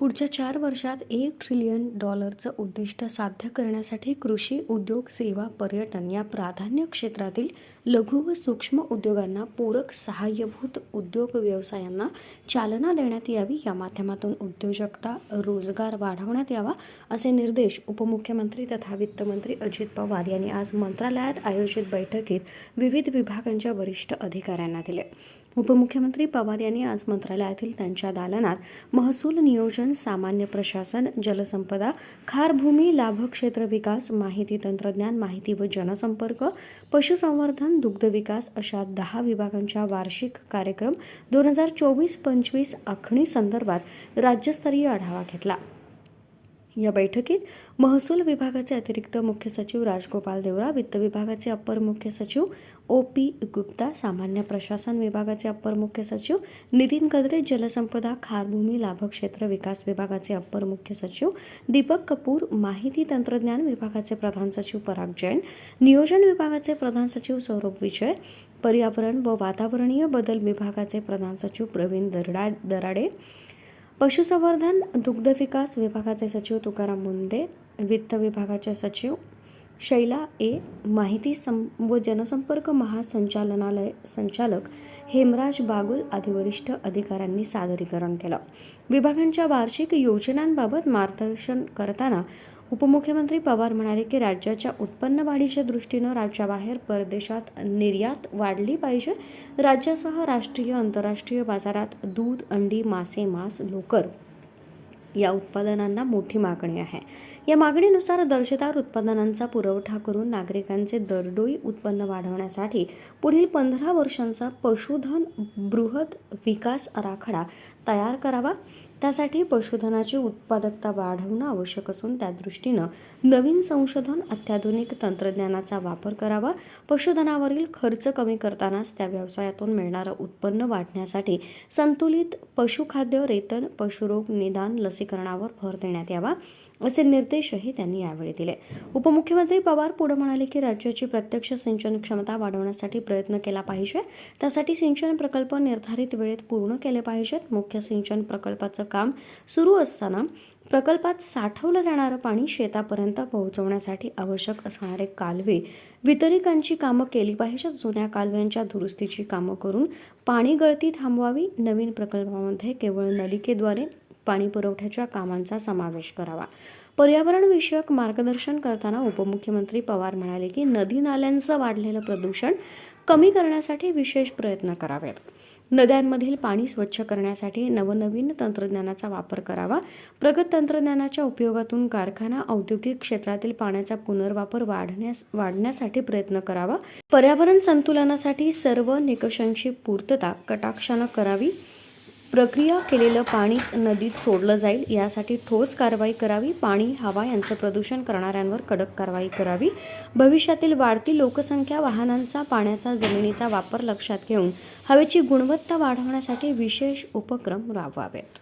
पुढच्या चार वर्षात एक ट्रिलियन डॉलरचं उद्दिष्ट साध्य करण्यासाठी कृषी उद्योग सेवा पर्यटन या प्राधान्य क्षेत्रातील लघु व सूक्ष्म उद्योगांना पूरक सहाय्यभूत उद्योग व्यवसायांना चालना देण्यात यावी. या माध्यमातून उद्योजकता रोजगार वाढवण्यात यावा असे निर्देश उपमुख्यमंत्री तथा वित्तमंत्री अजित पवार यांनी आज मंत्रालयात आयोजित बैठकीत विविध विभागांच्या वरिष्ठ अधिकाऱ्यांना दिले. उपमुख्यमंत्री पवार यांनी आज मंत्रालयातील त्यांच्या दालनात महसूल नियोजन सामान्य प्रशासन जलसंपदा खारभूमी लाभक्षेत्र विकास माहिती तंत्रज्ञान माहिती व जनसंपर्क पशुसंवर्धन दुग्धविकास अशा दहा विभागांच्या वार्षिक कार्यक्रम दोन हजार चोवीस पंचवीस आखणी संदर्भात राज्यस्तरीय आढावा घेतला. या बैठकीत महसूल विभागाचे अतिरिक्त मुख्य सचिव राजगोपाल देवरा वित्त विभागाचे अप्पर मुख्य सचिव ओ पी गुप्ता सामान्य प्रशासन विभागाचे अप्पर मुख्य सचिव नितीन कदरे जलसंपदा खारभूमी लाभक्षेत्र विकास विभागाचे अप्पर मुख्य सचिव दीपक कपूर माहिती तंत्रज्ञान विभागाचे प्रधान सचिव पराग जैन नियोजन विभागाचे प्रधान सचिव सौरभ विजय पर्यावरण व वातावरणीय बदल विभागाचे प्रधान सचिव प्रवीण दरडा दराडे पशुसंवर्धन दुग्धविकास विभागाचे सचिव तुकाराम मुंडे वित्त विभागाचे सचिव शैला ए. माहिती सं व जनसंपर्क महासंचालनालय संचालक हेमराज बागुल आदी वरिष्ठ अधिकाऱ्यांनी सादरीकरण केलं. विभागांच्या वार्षिक योजनांबाबत मार्गदर्शन करताना उपमुख्यमंत्री पवार म्हणाले की राज्याच्या उत्पन्न वाढीच्या दृष्टीनं राज्याबाहेर परदेशात निर्यात वाढली पाहिजे. राज्यासह राष्ट्रीय आंतरराष्ट्रीय बाजारात दूध अंडी मासे मांस लोकर या उत्पादनांना मोठी मागणी आहे. या मागणीनुसार दर्जेदार उत्पादनांचा पुरवठा करून नागरिकांचे दरडोई उत्पन्न वाढवण्यासाठी पुढील पंधरा वर्षांचा पशुधन बृहत विकास आराखडा तयार करावा. त्यासाठी पशुधनाची उत्पादकता वाढवणं आवश्यक असून त्या दृष्टीनं नवीन संशोधन अत्याधुनिक तंत्रज्ञानाचा वापर करावा. पशुधनावरील खर्च कमी करतानाच त्या व्यवसायातून मिळणारं उत्पन्न वाढण्यासाठी संतुलित पशुखाद्य रेतन पशुरोग निदान लसीकरणावर भर देण्यात यावा. असे निर्देशही त्यांनी यावेळी दिले. उपमुख्यमंत्री पवार पुढे म्हणाले की राज्याची प्रत्यक्ष सिंचन क्षमता वाढवण्यासाठी प्रयत्न केला पाहिजे. त्यासाठी सिंचन प्रकल्प निर्धारित वेळेत पूर्ण केले पाहिजेत. मुख्य सिंचन प्रकल्पाचं काम सुरू असताना प्रकल्पात साठवलं जाणारं पाणी शेतापर्यंत पोहोचवण्यासाठी आवश्यक असणारे कालवे वितरिकांची कामं केली पाहिजेत. जुन्या कालव्यांच्या दुरुस्तीची कामं करून पाणी गळती थांबवावी. नवीन प्रकल्पामध्ये केवळ नलिकेद्वारे पाणी पुरवठ्याच्या कामांचा समावेश करावा. पर्यावरणविषयक मार्गदर्शन करताना उपमुख्यमंत्री पवार म्हणाले की नदी नाल्यांचं वाढलेलं प्रदूषण कमी करण्यासाठी विशेष प्रयत्न करावेत. नद्यांमधील पाणी स्वच्छ करण्यासाठी नवनवीन तंत्रज्ञानाचा वापर करावा. प्रगत तंत्रज्ञानाच्या उपयोगातून कारखाना औद्योगिक क्षेत्रातील पाण्याचा पुनर्वापर वाढण्यास वाढण्यासाठी प्रयत्न करावा. पर्यावरण संतुलनासाठी सर्व निकषांची पूर्तता कटाक्षानं करावी. प्रक्रिया केलेलं पाणीच नदीत सोडलं जाईल. यासाठी ठोस कारवाई करावी. पाणी हवा यांचं प्रदूषण करणाऱ्यांवर कडक कारवाई करावी. भविष्यातील वाढती लोकसंख्या वाहनांचा पाण्याचा जमिनीचा वापर लक्षात घेऊन हवेची गुणवत्ता वाढवण्यासाठी विशेष उपक्रम राबवावेत.